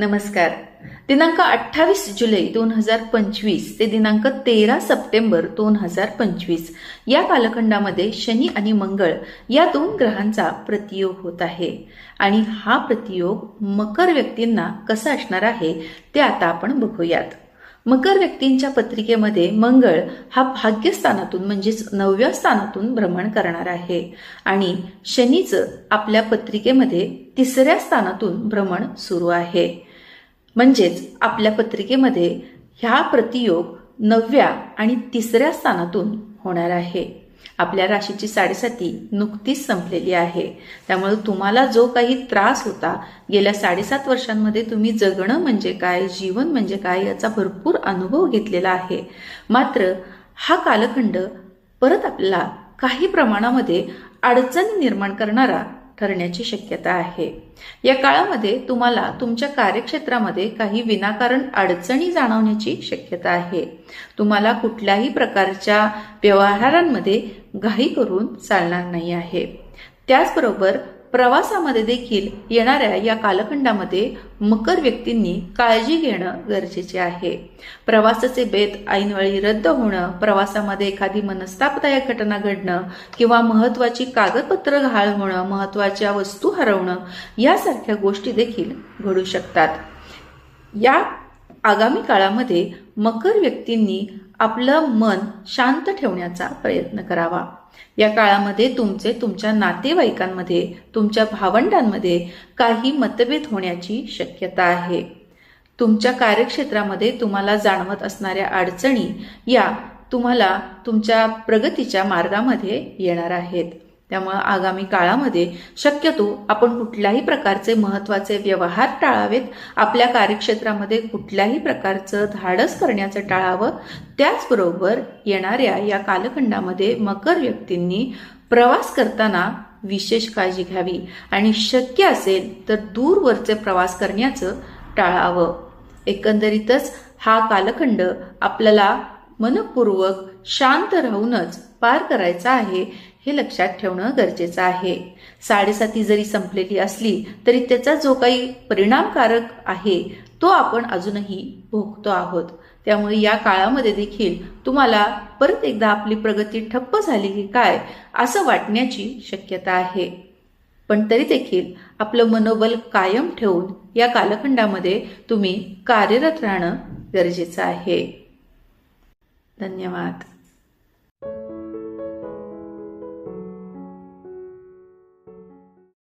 नमस्कार. दिनांक अठ्ठावीस जुलै दोन हजार पंचवीस ते दिनांक तेरा सप्टेंबर दोन हजार पंचवीस या कालखंडामध्ये शनी आणि मंगळ या दोन ग्रहांचा प्रतियोग होत आहे. आणि हा प्रतियोग मकर व्यक्तींना कसा असणार आहे ते आता आपण बघूयात. मकर व्यक्तींच्या पत्रिकेमध्ये मंगळ हा भाग्यस्थानातून म्हणजेच नवव्या स्थानातून भ्रमण करणार आहे. आणि शनीचं आपल्या पत्रिकेमध्ये तिसऱ्या स्थानातून भ्रमण सुरू आहे. म्हणजेच आपल्या पत्रिकेमध्ये ह्या प्रतियोग नवव्या आणि तिसऱ्या स्थानातून होणार आहे. आपल्या राशीची साडेसाती नुकतीच संपलेली आहे. त्यामुळे तुम्हाला जो काही त्रास होता गेल्या साडेसात वर्षांमध्ये तुम्ही जगणं म्हणजे काय जीवन म्हणजे काय याचा भरपूर अनुभव घेतलेला आहे. मात्र हा कालखंड परत आपल्याला काही प्रमाणामध्ये अडचणी निर्माण करणारा ठरण्याची शक्यता आहे. या काळामध्ये तुम्हाला तुमच्या कार्यक्षेत्रामध्ये काही विनाकारण अडचणी जाणवण्याची शक्यता आहे. तुम्हाला कुठल्याही प्रकारच्या व्यवहारांमध्ये घाई करून चालणार नाही आहे. त्याचबरोबर प्रवासामध्ये देखील येणाऱ्या या कालखंडामध्ये मकर व्यक्तींनी काळजी घेणं गरजेचे आहे. प्रवासाचे बेत ऐनवेळी रद्द होणं प्रवासामध्ये एखादी मनस्तापदायक घटना घडणं किंवा महत्वाची कागदपत्र घाळ होणं महत्त्वाच्या वस्तू हरवणं यासारख्या गोष्टी देखील घडू शकतात. या आगामी काळामध्ये मकर व्यक्तींनी आपलं मन शांत ठेवण्याचा प्रयत्न करावा. या काळामध्ये तुमचे तुमच्या नातेवाईकांमध्ये तुमच्या भावंडांमध्ये काही मतभेद होण्याची शक्यता आहे. तुमच्या कार्यक्षेत्रामध्ये तुम्हाला जाणवत असणाऱ्या अडचणी या तुम्हाला तुमच्या प्रगतीच्या मार्गामध्ये येणार आहेत. त्यामुळं आगामी काळामध्ये शक्यतो आपण कुठल्याही प्रकारचे महत्त्वाचे व्यवहार टाळावेत. आपल्या कार्यक्षेत्रामध्ये कुठल्याही प्रकारचं धाडस करण्याचं टाळावं. त्याचबरोबर येणाऱ्या या कालखंडामध्ये मकर व्यक्तींनी प्रवास करताना विशेष काळजी घ्यावी. आणि शक्य असेल तर दूरवरचे प्रवास करण्याचं टाळावं. एकंदरीतच हा कालखंड आपल्याला मनपूर्वक शांत राहूनच पार करायचा आहे हे लक्षात ठेवणं गरजेचं आहे. साडेसाती जरी संपलेली असली तरी त्याचा जो काही परिणामकारक आहे तो आपण अजूनही भोगतो आहोत. त्यामुळे या काळामध्ये देखील तुम्हाला परत एकदा आपली प्रगती ठप्प झाली की काय असं वाटण्याची शक्यता आहे. पण तरी देखील आपलं मनोबल कायम ठेवून या कालखंडामध्ये तुम्ही कार्यरत राहणं गरजेचं आहे. धन्यवाद.